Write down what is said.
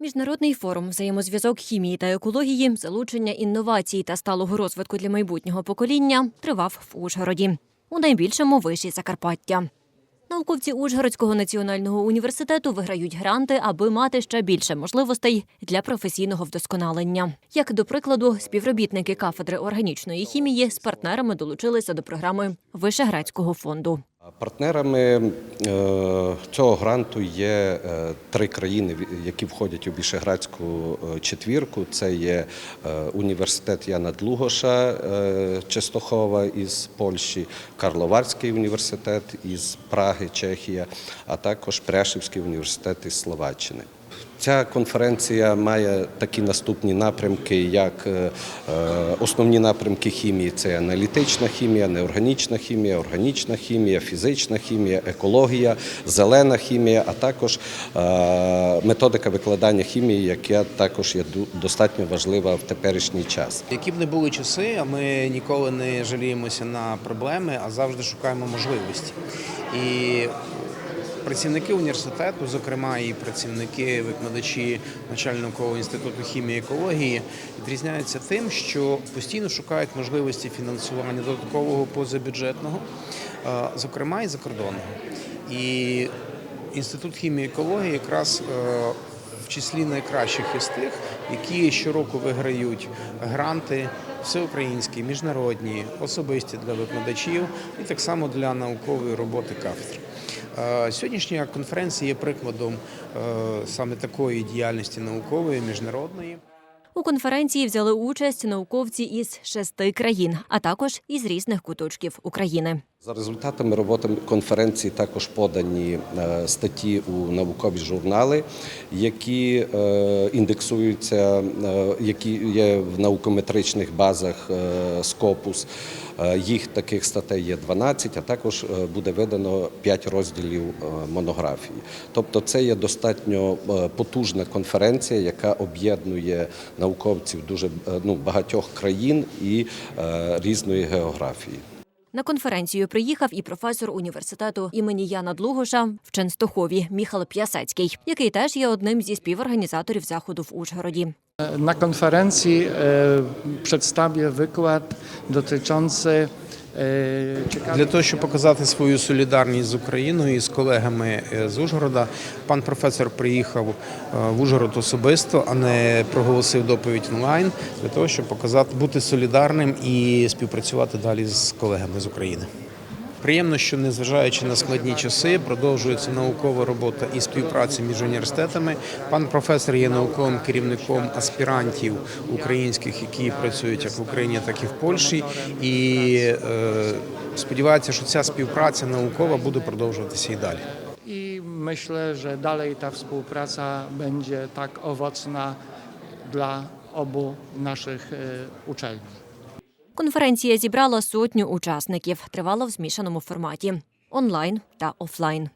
Міжнародний форум взаємозв'язок хімії та екології, залучення інновацій та сталого розвитку для майбутнього покоління тривав в Ужгороді у найбільшому виші Закарпаття. Науковці Ужгородського національного університету виграють гранти, аби мати ще більше можливостей для професійного вдосконалення. Як до прикладу, співробітники кафедри органічної хімії з партнерами долучилися до програми Вишеградського фонду. Партнерами е, цього гранту є е, три країни, які входять у Вішеградську е, четвірку. Це є університет Яна Длугоша Честохова із Польщі, Карловарський університет із Праги, Чехія, а також Пряшівський університет із Словаччини. Ця конференція має такі наступні напрямки, як е, е, основні напрямки хімії це аналітична хімія, неорганічна хімія, органічна хімія, фізична хімія, екологія, зелена хімія, а також е, методика викладання хімії, яка також є достатньо важлива в теперішній час. Які б не були часи, а ми ніколи не жаліємося на проблеми, а завжди шукаємо можливості. І працівники університету, зокрема і працівники, викладачі Начального інституту хімії і екології, відрізняються тим, що постійно шукають можливості фінансування додаткового позабюджетного, е, зокрема і закордонного. І інститут хімії і екології якраз е, в числі найкращих із тих, які щороку виграють гранти всеукраїнські, міжнародні, особисті для викладачів і так само для наукової роботи кафедри. Сьогоднішня конференція є прикладом е, саме такої діяльності наукової, міжнародної. У конференції взяли участь науковці із шести країн, а також із різних куточків України. За результатами роботи конференції також подані е, статті у наукові журнали, які е, індексуються, е, які є в наукометричних базах. Е, Їх таких статей є 12, а також буде видано 5 розділів монографії. Тобто це є достатньо потужна конференція, яка об'єднує науковців дуже ну, багатьох країн і різної географії. На конференцію приїхав і професор університету імені Яна Длугоша в Ченстохові Міхал П'ясецький, який теж є одним зі співорганізаторів заходу в Ужгороді. Na konferencji e, przedstawię wykład dotyczący e, Для того, щоб показати свою солідарність з Україною і з колегами е, з Ужгорода, пан професор приїхав е, в Ужгород особисто, а не проголосив доповідь онлайн, для того, щоб показати бути солідарним і співпрацювати далі з колегами з України. Приємно, що незважаючи на складні часи, продовжується наукова робота і співпраця між університетами. Пан професор є науковим керівником аспірантів українських, які працюють як в Україні, так і в Польщі. І е, сподівається, що ця співпраця наукова буде продовжуватися і далі. myślę, że dalej ta współpraca będzie tak owocna dla obu naszych e, uczelni. Конференція зібрала сотню учасників, тривала в змішаному форматі онлайн та офлайн.